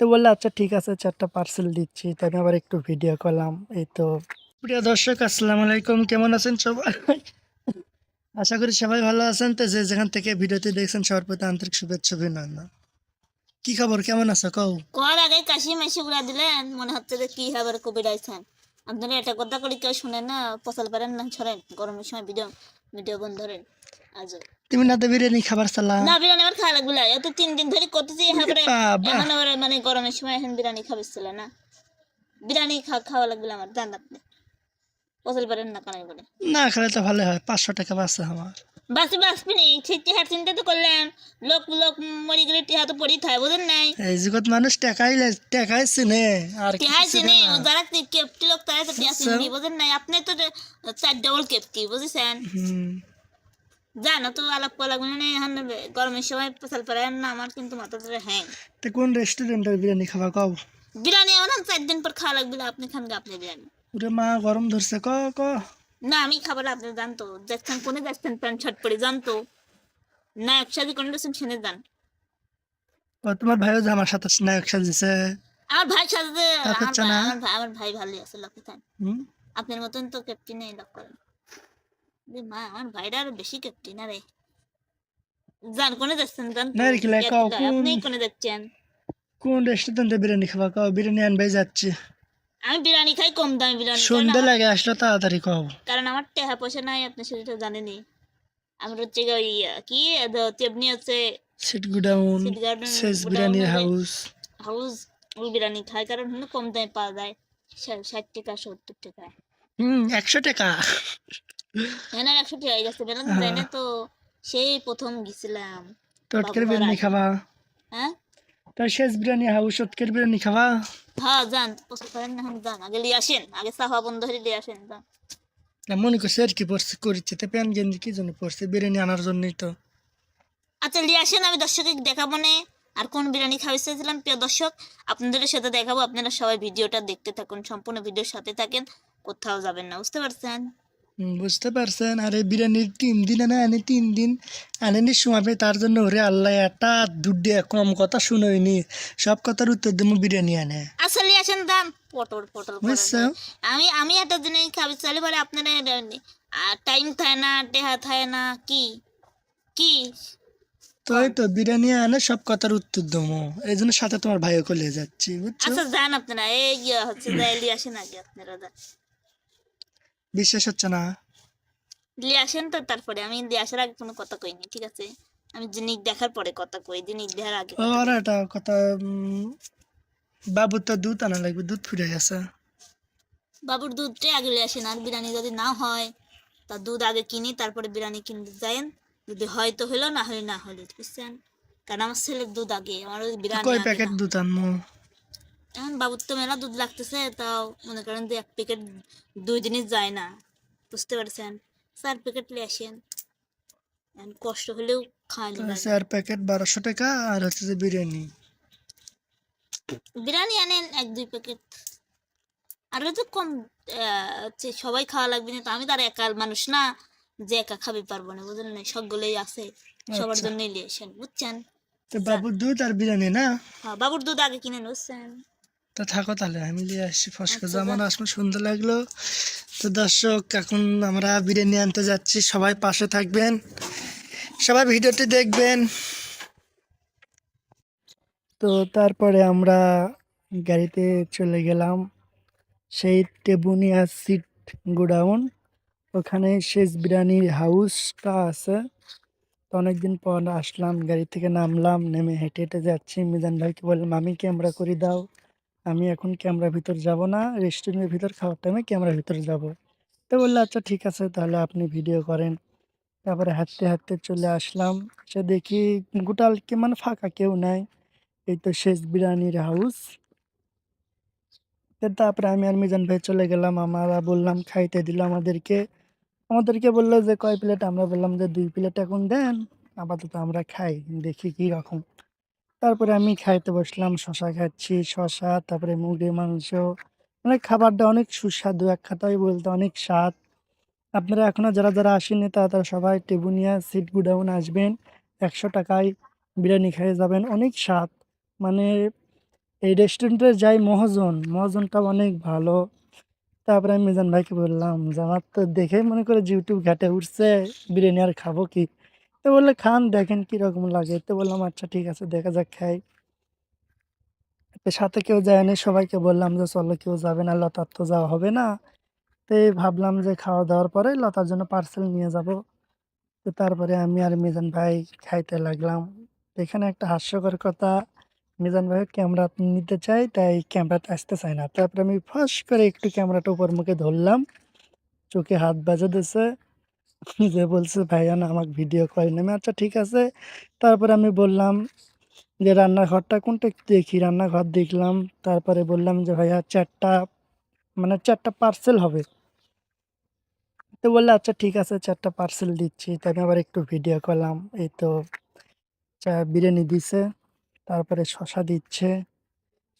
তো বলল আচ্ছা ঠিক আছে, চারটা পার্সেল দিচ্ছি। তাই আমি আবার একটু ভিডিও করলাম। এই তো। প্রিয় দর্শক, আসসালামু আলাইকুম। কেমন আছেন সবাই? আশা করি সবাই ভালো আছেন। তো যে যেখান থেকে ভিডিওটি দেখছেন, সবার প্রতি আন্তরিক শুভেচ্ছা, অভিনন্দন। কি খবর? কেমন আছো? কও। কর আগে, কাশি মাসি উড়া দিলেন। মনে হচ্ছে যে কি হবে কবি রাইছেন আপনারা এটা কথা করে কেউ শুনেন না পচাল পারেন না ছড়েন গরমের সময় ভিডিও ভিডিও বন্ধ ধরেন আজ তুমি না তো বিরিয়ানি খাবার চালা। না বিরিয়ানি আমার খাওয়া লাগবে না। এত তিন দিন ধরে করতেছি এখানে আবার মানে গরমের সময় এখন বিরিয়ানি খাবেছিল না। বিরিয়ানি খা খাওয়া লাগবে আমার জান আপনি পচাল পারেন না কানাই বলে। না খেলে তো ভালো হয়। পাঁচশো টাকা বাঁচে আমার। বাসি বাসবি নি ঠিক টিহার চিন্তা তো করলেন। লোক লোক মরি গেলে টিহা তো পড়ি থাকে বুঝেন নাই? এই জগৎ মানুষ টাকাই টাকাই চিনে। আর টিহাই চিনে। যারা কেপটি লোক তারা তো টিহা চিনি বুঝেন নাই? আপনি তো চার ডবল কেপটি বুঝেছেন? হুম। জানো তো আলাপ করা লাগবে না এখন গরমের সময় পেশাল পারেন না আমার কিন্তু মাথা ধরে হ্যাং। তো কোন রেস্টুরেন্টের বিরিয়ানি খাবা কও? বিরিয়ানি আমার চার দিন পর খাওয়া লাগবে না, আপনি খান আপনি বিরিয়ানি। ওরে মা গরম ধরছে ক ক না আমি খাবার আপনি জানতো যাচ্ছেন কোনে যাচ্ছেন প্যান্ট শার্ট পরে জানতো না একসাথে কোনে সেনে যান। ও তোমার ভাইও যে আমার সাথে নায়ক সাজিছে আমার ভাই সাথে আমার ভাই- না? আমার ভাই ভালোই আছে লক্ষ্য থান আপনার মতন তো ক্যাপ্টেন নেই লক করেন। মা আমার ভাইটা আরও বেশি যান কোনে যাচ্ছেন জান? না রে, কি কাও, আপনি কোন- কোনে যাচ্ছেন? কোন রেস্টুরেন্টে বিরিয়ানি খাবা কও বিরিয়ানি যাচ্ছে। আমি বিরিয়ানি খাই কম দামি বিরিয়ানি কারণ আমার- লাগে আসলে তাড়াতাড়ি কও কারণ আমার টাকা পয়সা নাই আপনি সেটা জানেনি আমার হচ্ছে ওই আহ, কি তেমনি হচ্ছে সিট গুডাউন শেষ হাউস হাউস ওই বিরিয়ানি খাই কারণ কম দামে পাওয়া যায়। ষাট টাকা সত্তর টাকা। হুম একশো টাকা। হ্যাঁ একশো টাকা গেছে। যায় তো সেই প্রথম গেছিলাম। টটকের বিরিয়ানি। খাবা? হ্যাঁ? তার শেষ বিরিয়ানি টটকের বিরিয়ানি খাবা? হ্যাঁ যান পছন্দ করেন না যান আগে লিয়ে আসেন আগে বন্ধ হয়ে লিয়ে আসেন যান। না মনে করছে আর কি পড়ছে করেছে তো প্যান গেঞ্জি কি জন্য পড়ছে বিরিয়ানি আনার জন্যই তো। আচ্ছা লিয়ে আসেন আমি দর্শকে দেখাবো না আর কোন বিরিয়ানি খাওয়াইছিলাম প্রিয় দর্শক আপনাদের সাথে দেখাবো আপনারা সবাই ভিডিওটা দেখতে থাকুন সম্পূর্ণ ভিডিওর সাথে থাকেন কোথাও যাবেন না বুঝতে পারছেন? বুঝতে পারছেন? আর বিরিয়ানির তিন দিন এনে আনি তিন দিন। আনেনি শোয়াবে তার জন্য ওরে আল্লাহ একটা দুধে কম কথা শুনোইনি। সব কথার উত্তর দেবো বিরিয়ানি আনে। লিয়ে আসেন দাম। পটল পটল বুঝছ? আমি আমি একটা জিনিস খাবি পরে আপনারা টাইম থাকে না টেহা থাকে না কি? কি? তো এই তো বিরিয়ানি আনে সব কথার উত্তর দেবো। এই জন্য সাথে তোমার ভাইও কলে যাচ্ছি বুঝছ? আচ্ছা যান আপনারা। এই হচ্ছে আসেন আগে আপনারা বিশ্বাস হচ্ছে না। লিয়ে আসেন তো তারপরে। আমি লিয়ে আসার আগে কোনো কথা কইনি ঠিক আছে? আমি জিনিস দেখার পরে কথা কই জিনিস দেখার আগে আর কথা বাবুর তো দুধ আনা লাগবে দুধ ফুটে গেছে বাবুর দুধটাই আগে লিয়ে আসেন আর বিরিয়ানি যদি না হয় তা দুধ আগে কিনি তারপরে বিরিয়ানি কিনতে যাইন যদি হয় তো হলো না হলে না হলে বুঝছেন? কারণ আমার ছেলের দুধ আগে আমার ওই বিরিয়ানি কয় প্যাকেট দুধ আনব এখন বাবুর তো মেলা দুধ লাগতেছে তাও মনে করেন যে এক প্যাকেট দুই দিনই যায় না। বুঝতে পারছেন? চার প্যাকেট নিয়ে আসেন। এখন কষ্ট হলেও খাওয়ানি লাগে চার প্যাকেট বারোশো টাকা আর হচ্ছে যে বিরিয়ানি। বিরিয়ানি আনেন এক দুই প্যাকেট আর তো কম হচ্ছে সবাই খাওয়া লাগবে না তো আমি তো আর একা মানুষ না যে একা খাবে পারব না বুঝলেন না? সবগুলোই আছে সবার আচ্ছা। জন্যই নিয়ে আসেন বুঝছেন? তো বাবুর দুধ আর বিরিয়ানি না? হ্যাঁ বাবুর দুধ আগে কিনে বুঝছেন? তো থাকো তাহলে আমি নিয়ে আসছি ফসকে। আচ্ছা, জামান আসলে সুন্দর লাগল। তো দর্শক এখন আমরা বিরিয়ানি আনতে যাচ্ছি। সবাই পাশে থাকবেন। সবাই ভিডিওটি দেখবেন। তো তারপরে আমরা গাড়িতে চলে গেলাম। সেই টেবুনিয়া সিট গোডাউন। ওখানে শেষ বিরিয়ানির হাউসটা আছে। তো অনেকদিন পর আসলাম গাড়ি থেকে নামলাম নেমে হেঁটে হেঁটে যাচ্ছি। মিজান ভাইকে বললাম আমি ক্যামেরা করে দাও। আমি এখন ক্যামেরার ভিতর যাব না রেস্টুরেন্টের ভিতর খাওয়ার টাইমে ক্যামেরার ভিতর যাব। তো বলল আচ্ছা ঠিক আছে, তাহলে আপনি ভিডিও করেন। তারপরে হাঁটতে হাঁটতে চলে আসলাম। সে দেখি গোটাল কে মানে ফাঁকা, কেউ নাই। এই তো শেষ বিরিয়ানির হাউস তারপরে আমি আর মিজান ভাই চলে গেলাম। আমরা বললাম, খাইতে দিল আমাদেরকে। আমাদেরকে বলল যে, কয় প্লেট আমরা বললাম যে, দুই প্লেট এখন দেন। আপাতত আমরা খাই, দেখি কি রকম। তারপরে আমি খাইতে বসলাম শশা খাচ্ছি শশা তারপরে মুরগির মাংস। মানে খাবারটা অনেক সুস্বাদু, এক খাতায় বলতে অনেক স্বাদ। আপনারা এখনও যারা যারা আসেনি তারা তারা সবাই টেবুনিয়া সিট গুডাউন আসবেন। একশো টাকায় বিরিয়ানি খেয়ে যাবেন, অনেক স্বাদ। মানে এই রেস্টুরেন্টে যাই মহাজন মহাজনটা অনেক ভালো। তারপরে আমি মিজান ভাইকে বললাম যে আমার তো দেখেই মনে করে ইউটিউব ঘাটে উঠছে, বিরিয়ানি আর খাব কি? তো বললে খান, দেখেন কীরকম লাগে। তো বললাম আচ্ছা ঠিক আছে, দেখা যাক, খাই। তো সাথে কেউ যায়নি সবাইকে বললাম যে, চলো, কেউ যাবে না, লতার তো যাওয়া হবে না। তো ভাবলাম যে, খাওয়া দাওয়ার পরে লতার জন্য পার্সেল নিয়ে যাব। তো তারপরে আমি আর মিজান ভাই খাইতে লাগলাম। এখানে একটা হাস্যকর কথা, মিজান ভাই ক্যামেরা নিতে চাই তাই ক্যামেরাতে আসতে চায় না। তারপরে আমি ফাঁস করে একটু ক্যামেরাটা উপর মুখে ধরলাম। চোখে হাত বাজে দিছে। যে বলছে ভাইয়া না আমাকে ভিডিও করে নেমে আচ্ছা ঠিক আছে। তারপরে আমি বললাম যে, রান্নাঘরটা কোনটা একটু দেখি। রান্নাঘর দেখলাম। তারপরে বললাম যে, ভাইয়া, চারটা মানে চারটা পার্সেল হবে। তো বললে আচ্ছা ঠিক আছে, চারটা পার্সেল দিচ্ছি। তাই আমি আবার একটু ভিডিও করলাম। এই তো চা, বিরিয়ানি দিছে। তারপরে শশা দিচ্ছে।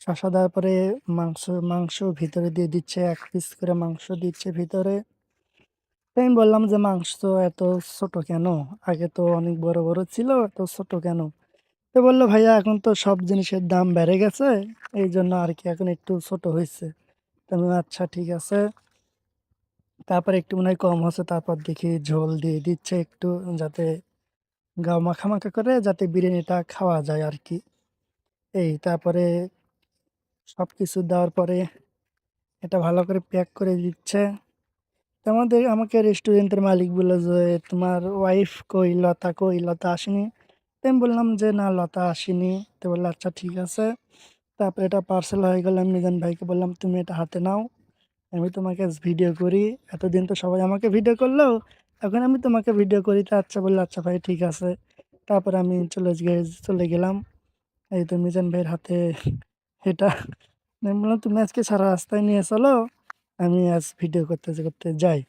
শশা দেওয়ার পরে মাংস মাংস ভিতরে দিয়ে দিচ্ছে। এক পিস করে মাংস দিচ্ছে ভিতরে। তো আমি বললাম যে, মাংস তো এত ছোট কেন? আগে তো অনেক বড় বড় ছিল, এত ছোট কেন? তো বলল, ভাইয়া, এখন তো সব জিনিসের দাম বেড়ে গেছে এই জন্য আর কি এখন একটু ছোট হয়েছে আমি আচ্ছা ঠিক আছে। তারপর একটু মনে হয় কম হচ্ছে, তারপর দেখি ঝোল দিয়ে দিচ্ছে একটু, যাতে মাখা মাখা করে, যাতে বিরিয়ানিটা খাওয়া যায় আর কি। এই তারপরে সব কিছু দেওয়ার পরে এটা ভালো করে প্যাক করে দিচ্ছে। আমাদের, আমাকে রেস্টুরেন্টের মালিক বলল যে, তোমার ওয়াইফ কই? লতা কই? লতা আসেনি? তো আমি বললাম যে, না, লতা আসেনি। তো বলল আচ্ছা ঠিক আছে। তারপরে এটা পার্সেল হয়ে গেল। আমি মিজান ভাইকে বললাম, তুমি এটা হাতে নাও। আমি তোমাকে ভিডিও করি। এতদিন তো সবাই আমাকে ভিডিও করল। এখন আমি তোমাকে ভিডিও করি। তো আচ্ছা বলল আচ্ছা ভাই, ঠিক আছে। তারপর আমি চলে চলে গেলাম। এই তো মিজান ভাইয়ের হাতে এটা। আমি বললাম, তুমি আজকে সারা রাস্তায় নিয়ে চলো। আমি আজ ভিডিও করতে করতে যাই।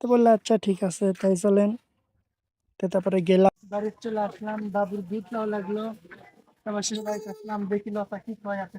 তো বলল আচ্ছা ঠিক আছে, তাই চলেন। তো তারপরে গেলাম। বাড়ির চলে আসলাম, বাবুর দুধ নেওয়া লাগল। তারপর সে বাড়িতে আসলাম, দেখি লতা কি কয় আছে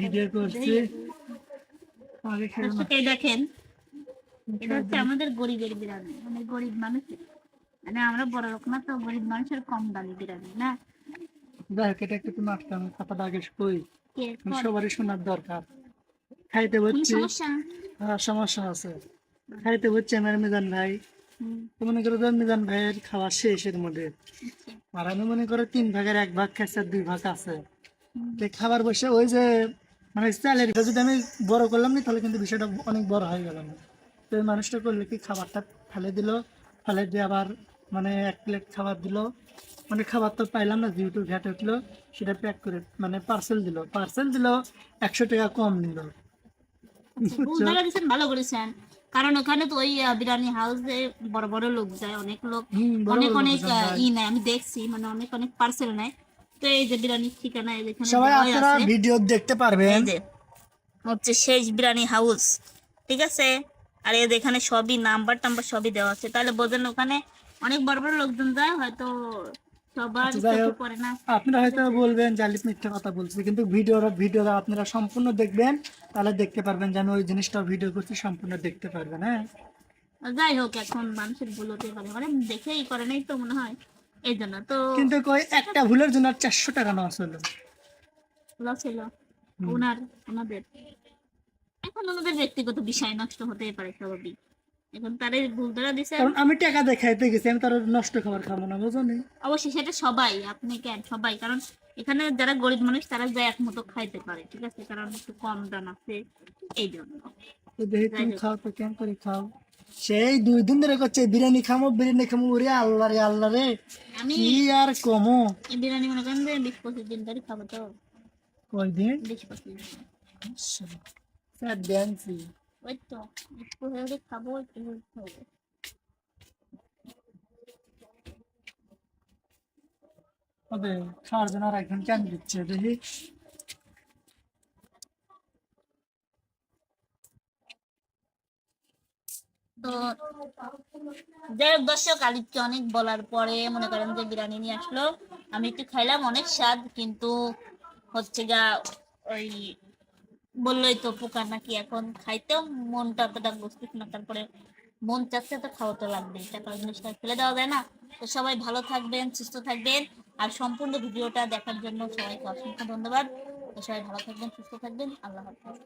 ভিডিও করছি। আগে খেয়ে না। দর্শক এই দেখেন এটা হচ্ছে আমাদের গরিবের বিরিয়ানি। মানে গরিব মানে আমরা বড় লোক না তো গরিব মানুষের কম দামি বিরিয়ানি না? যাই এটা একটু তুমি আসতে কথাটা আগে কই। সবারই শোনার দরকার। খাইতে কোনো হচ্ছে। সমস্যা? আছে। খাইতে হচ্ছে আমার মিজান ভাই। তো মনে করো মিজান ভাইয়ের খাওয়া শেষের মধ্যে। আচ্ছা। আর আমি মনে করো তিন ভাগের এক ভাগ আর দুই ভাগ আছে। খাবার বসে ওই যে মানে চালের যদি আমি বড় করলাম না তাহলে কিন্তু বিষয়টা অনেক বড় হয়ে গেল। না তো মানুষটা করলে কি খাবারটা ফেলে দিল? ফেলে দিয়ে আবার মানে এক প্লেট খাবার দিল। মানে খাবার তো পাইলাম না যেহেতু ঘাটে উঠল সেটা প্যাক করে মানে পার্সেল দিল। পার্সেল দিল একশো টাকা কম নিল। ভুল করেছেন। কারণ ওখানে তো ওই বিরিয়ানি হাউসে বড় বড় লোক যায় অনেক লোক অনেক অনেক। ই নেয়। আমি দেখছি মানে অনেক অনেক পার্সেল নেয়। তো এই যে বিরিয়ানির ঠিকানা এই সবাই আপনারা ভিডিও দেখতে পারবেন। হচ্ছে শেষ বিরিয়ানি হাউস ঠিক আছে? আর এর এখানে সবই নাম্বার টাম্বার সবই দেওয়া আছে। তাহলে বোঝেন ওখানে অনেক বড় বড় লোকজন যায় হয়তো সবার আচ্ছা। পড়ে না। আপনারা হয়তো বলবেন আলিফ মিথ্যা কথা বলছি কিন্তু ভিডিওটা আপনারা সম্পূর্ণ দেখবেন তাহলে দেখতে পারবেন যে আমি ওই জিনিসটা ভিডিও করছি সম্পূর্ণ দেখতে পারবেন হ্যাঁ? যাই হোক এখন মানুষের ভুল হতে পারে। মানে দেখেই করে নাই তো মনে হয়। এই জন্য তো কিন্তু কই একটা ভুলের জন্য চারশো টাকা নেওয়া হলো। লস ছিল ওনার ওনাদের। এখন ওনাদের ব্যক্তিগত বিষয় নষ্ট হতেই পারে স্বাভাবিক। এখন তারে ভুল ধরা দিছে। কারণ আমি টাকা দেখাইতে গেছি আমি তার নষ্ট খাবার খাব না বুঝো নি? অবশ্যই সেটা সবাই আপনি কেন সবাই? কারণ এখানে যারা গরিব মানুষ তারা যা এক মতো খাইতে পারে ঠিক আছে? কারণ একটু কম দাম আছে এই জন্য খাও তো কেন করে খাও? সেই দুই দিন ধরে করছে বিরিয়ানি খামো বিরিয়ানি খামো ওরে আল্লাহ রে আল্লাহ রে। কি আর কমো? বিরিয়ানি মনে করেন বিশ পঁচিশ দিন ধরে খাব তো। কয়দিন? বেশি পছন্দ স্যার ড্যান্সি ওই তো একটু হলে খাব একটু হলে হবে খাওয়ার জন্য আর একজন কেন দিচ্ছে? দেখি তো যাই হোক, দর্শক, আলিফকে অনেক বলার পরে মনে করেন যে বিরিয়ানি নিয়ে আসলো। আমি একটু খাইলাম, অনেক স্বাদ, কিন্তু হচ্ছে গা ওই বললোই তো পোকা নাকি এখন খাইতেও মনটা অতটা বসতেছে না, তারপরে মন চাচ্ছে তো খাওয়া তো লাগবে টাকা জিনিসটা ফেলে দেওয়া যায় না। তো সবাই ভালো থাকবেন, সুস্থ থাকবেন, আর সম্পূর্ণ ভিডিওটা দেখার জন্য সবাইকে অসংখ্য ধন্যবাদ। সবাই ভালো থাকবেন, সুস্থ থাকবেন, আল্লাহ হাফেজ।